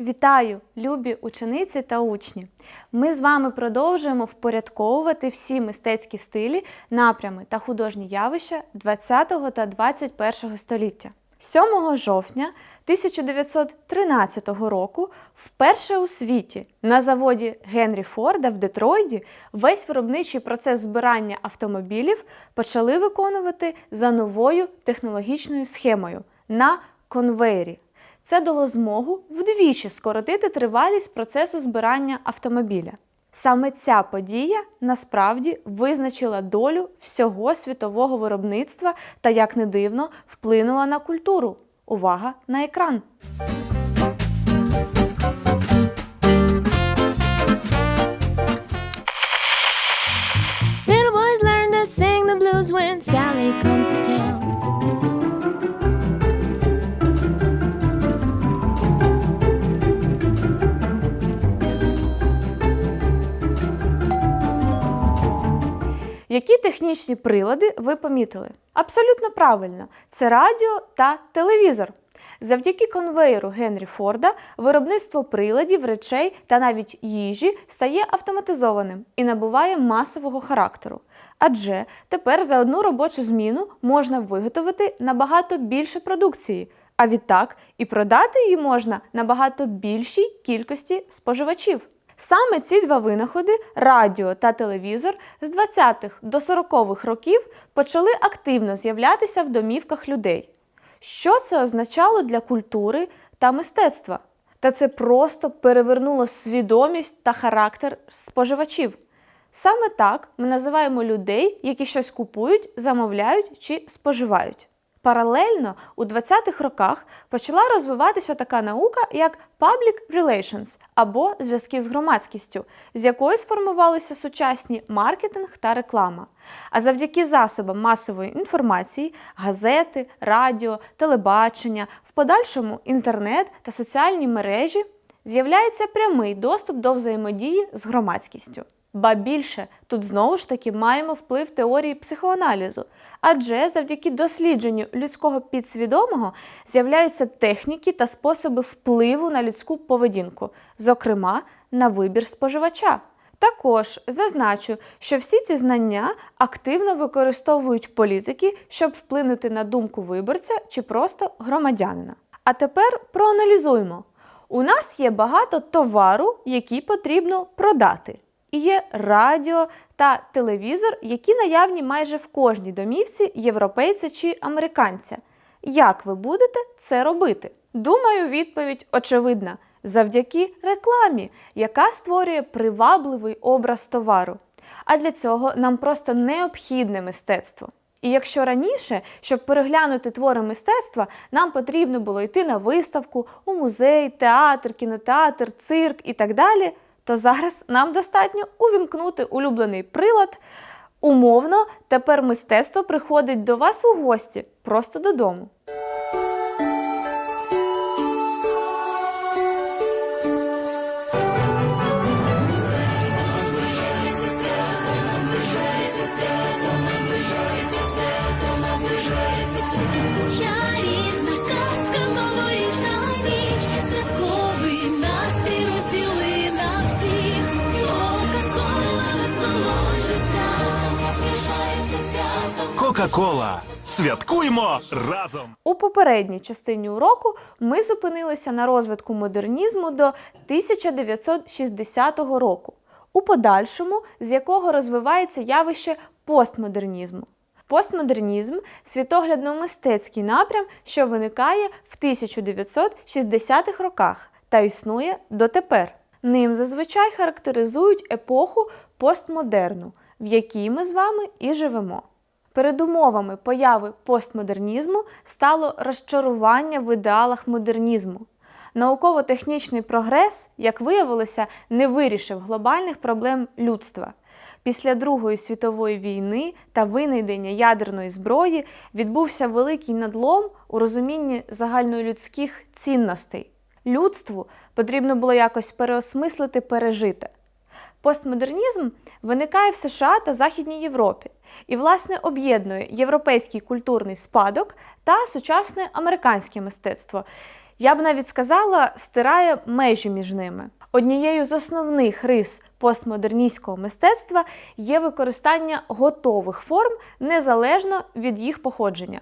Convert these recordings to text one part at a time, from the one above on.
Вітаю, любі учениці та учні! Ми з вами продовжуємо впорядковувати всі мистецькі стилі, напрями та художні явища 20 та 21 століття. 7 жовтня 1913 року вперше у світі на заводі Генрі Форда в Детройді весь виробничий процес збирання автомобілів почали виконувати за новою технологічною схемою на конвейері. Це дало змогу вдвічі скоротити тривалість процесу збирання автомобіля. Саме ця подія насправді визначила долю всього світового виробництва та, як не дивно, вплинула на культуру. Увага на екран! When Які технічні прилади ви помітили? Абсолютно правильно, це радіо та телевізор. Завдяки конвеєру Генрі Форда виробництво приладів, речей та навіть їжі стає автоматизованим і набуває масового характеру. Адже тепер за одну робочу зміну можна виготовити набагато більше продукції, а відтак і продати її можна набагато більшій кількості споживачів. Саме ці два винаходи радіо та телевізор з 20-х до 40-х років почали активно з'являтися в домівках людей. Що це означало для культури та мистецтва? Та це просто перевернуло свідомість та характер споживачів. Саме так ми називаємо людей, які щось купують, замовляють чи споживають. Паралельно у 20-х роках почала розвиватися така наука, як Public Relations або зв'язки з громадськістю, з якої сформувалися сучасні маркетинг та реклама. А завдяки засобам масової інформації, газети, радіо, телебачення, в подальшому інтернет та соціальні мережі з'являється прямий доступ до взаємодії з громадськістю. Ба більше, тут знову ж таки маємо вплив теорії психоаналізу, адже завдяки дослідженню людського підсвідомого з'являються техніки та способи впливу на людську поведінку, зокрема на вибір споживача. Також зазначу, що всі ці знання активно використовують політики, щоб вплинути на думку виборця чи просто громадянина. А тепер проаналізуємо. У нас є багато товару, які потрібно продати. І є радіо та телевізор, які наявні майже в кожній домівці європейця чи американця. Як ви будете це робити? Думаю, відповідь очевидна: завдяки рекламі, яка створює привабливий образ товару. А для цього нам просто необхідне мистецтво. І якщо раніше, щоб переглянути твори мистецтва, нам потрібно було йти на виставку у музей, театр, кінотеатр, цирк і так далі, то зараз нам достатньо увімкнути улюблений прилад. Умовно, тепер мистецтво приходить до вас у гості просто додому. Чарівна Кока-кола. Святкуємо разом! У попередній частині уроку ми зупинилися на розвитку модернізму до 1960 року, у подальшому з якого розвивається явище постмодернізму. Постмодернізм світоглядно-мистецький напрям, що виникає в 1960-х роках та існує дотепер. Ним зазвичай характеризують епоху постмодерну, в якій ми з вами і живемо. Передумовами появи постмодернізму стало розчарування в ідеалах модернізму. Науково-технічний прогрес, як виявилося, не вирішив глобальних проблем людства. Після Другої світової війни та винайдення ядерної зброї відбувся великий надлом у розумінні загальнолюдських цінностей. Людству потрібно було якось переосмислити пережите. Постмодернізм виникає в США та Західній Європі і, власне, об'єднує європейський культурний спадок та сучасне американське мистецтво, Я б навіть сказала, стирає межі між ними. Однією з основних рис постмодерністського мистецтва є використання готових форм незалежно від їх походження.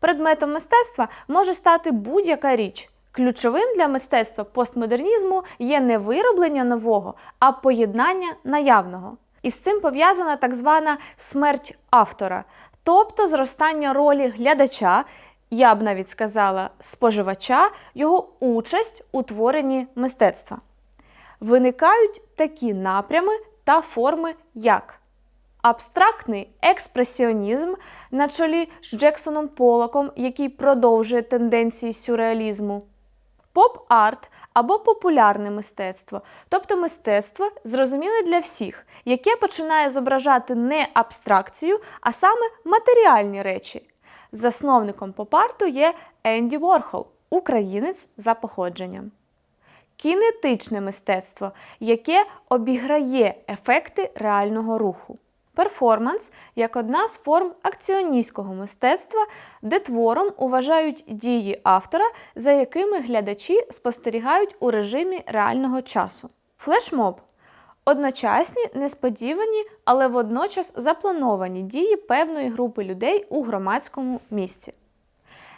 Предметом мистецтва може стати будь-яка річ. Ключовим для мистецтва постмодернізму є не вироблення нового, а поєднання наявного. І з цим пов'язана так звана смерть автора, тобто зростання ролі глядача, я б навіть сказала, споживача, його участь у творенні мистецтва. Виникають такі напрями та форми, як абстрактний експресіонізм на чолі з Джексоном Полоком, який продовжує тенденції сюрреалізму, поп-арт або популярне мистецтво, тобто мистецтво зрозуміле для всіх, яке починає зображати не абстракцію, а саме матеріальні речі. Засновником поп-арту є Енді Ворхол, українець за походженням кінетичне мистецтво, яке обіграє ефекти реального руху. Перформанс як одна з форм акціоністського мистецтва, де твором уважають дії автора, за якими глядачі спостерігають у режимі реального часу. Флешмоб одночасні, несподівані, але водночас заплановані дії певної групи людей у громадському місці.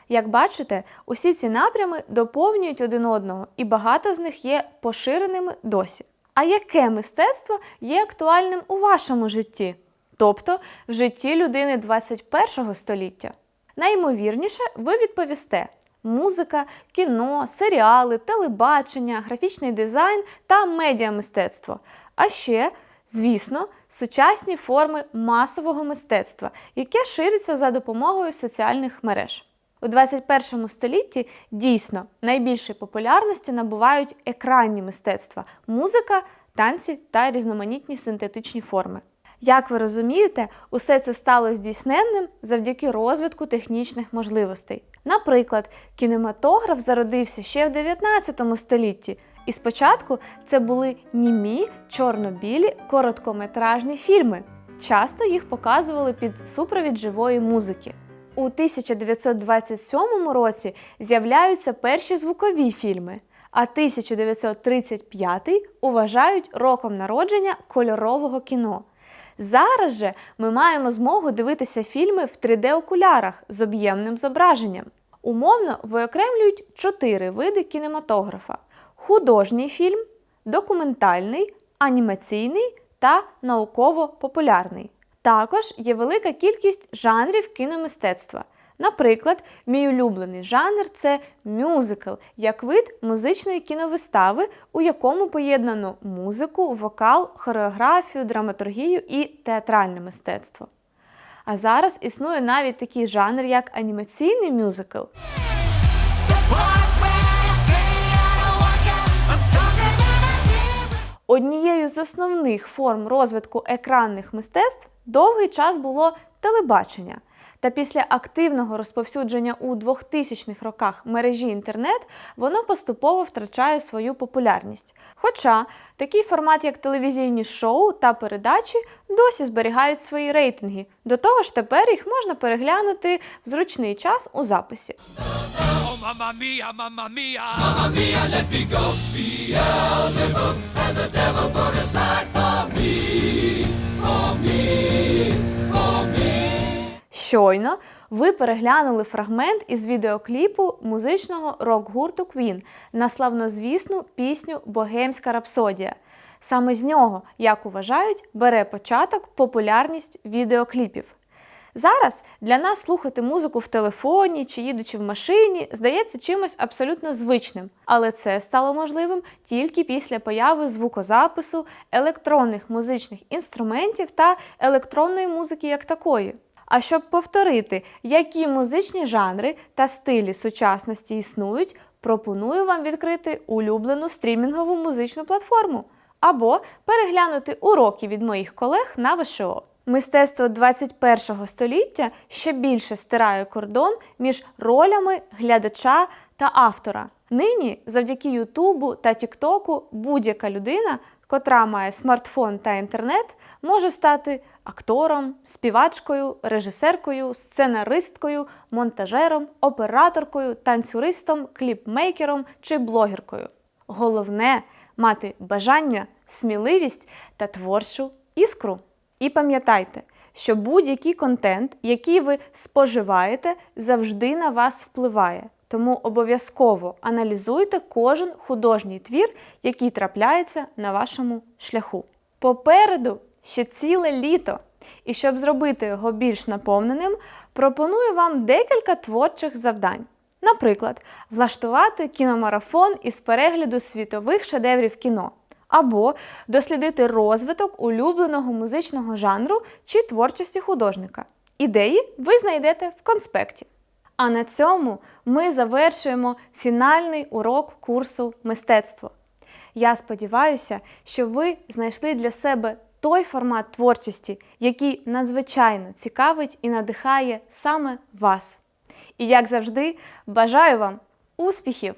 Як бачите, усі ці напрями доповнюють один одного, і багато з них є поширеними досі. А яке мистецтво є актуальним у вашому житті? Тобто в житті людини 21 століття? Найімовірніше, ви відповісте: музика, кіно, серіали, телебачення, графічний дизайн та медіамистецтво. А ще, звісно, сучасні форми масового мистецтва, яке шириться за допомогою соціальних мереж. У 21 столітті дійсно найбільшої популярності набувають екранні мистецтва, музика, танці та різноманітні синтетичні форми. Як ви розумієте, усе це стало здійсненним завдяки розвитку технічних можливостей. Наприклад, кінематограф зародився ще в 19 столітті, і спочатку це були німі чорно-білі короткометражні фільми. Часто їх показували під супровід живої музики. У 1927 році з'являються перші звукові фільми, а 1935 вважають роком народження кольорового кіно. Зараз же ми маємо змогу дивитися фільми в 3D-окулярах з об'ємним зображенням. Умовно виокремлюють чотири види кінематографа: художній фільм, документальний, анімаційний та науково-популярний. Також є велика кількість жанрів кіномистецтва. Наприклад, мій улюблений жанр це мюзикл, як вид музичної кіновистави, у якому поєднано музику, вокал, хореографію, драматургію і театральне мистецтво. А зараз існує навіть такий жанр, як анімаційний мюзикл. Однією з основних форм розвитку екранних мистецтв довгий час було телебачення. Та після активного розповсюдження у 2000-х роках мережі інтернет воно поступово втрачає свою популярність. Хоча такий формат, як телевізійні шоу та передачі, досі зберігають свої рейтинги. До того ж, тепер їх можна переглянути в зручний час у записі. Oh, mamma mia, mamma mia. Mamma mia, let me go. Beelzebub has a devil put aside for me, for me. Щойно ви переглянули фрагмент із відеокліпу музичного рок-гурту Queen на славнозвісну пісню Богемська рапсодія. Саме з нього, як вважають, бере початок популярність відеокліпів. Зараз для нас слухати музику в телефоні чи їдучи в машині здається чимось абсолютно звичним, але це стало можливим тільки після появи звукозапису, електронних музичних інструментів та електронної музики як такої. А щоб повторити, які музичні жанри та стилі сучасності існують, пропоную вам відкрити улюблену стрімінгову музичну платформу або переглянути уроки від моїх колег на ВШО. Мистецтво 21 століття ще більше стирає кордон між ролями глядача та автора. Нині, завдяки Ютубу та Тіктоку, будь-яка людина, котра має смартфон та інтернет, може стати актором, співачкою, режисеркою, сценаристкою, монтажером, операторкою, танцюристом, кліпмейкером чи блогеркою. Головне мати бажання, сміливість та творчу іскру. І пам'ятайте, що будь-який контент, який ви споживаєте, завжди на вас впливає. Тому обов'язково аналізуйте кожен художній твір, який трапляється на вашому шляху. Попереду ще ціле літо. І щоб зробити його більш наповненим, пропоную вам декілька творчих завдань. Наприклад, влаштувати кіномарафон із перегляду світових шедеврів кіно, або дослідити розвиток улюбленого музичного жанру чи творчості художника. Ідеї ви знайдете в конспекті. А на цьому ми завершуємо фінальний урок курсу мистецтво. Я сподіваюся, що ви знайшли для себе той формат творчості, який надзвичайно цікавить і надихає саме вас. І як завжди, бажаю вам успіхів!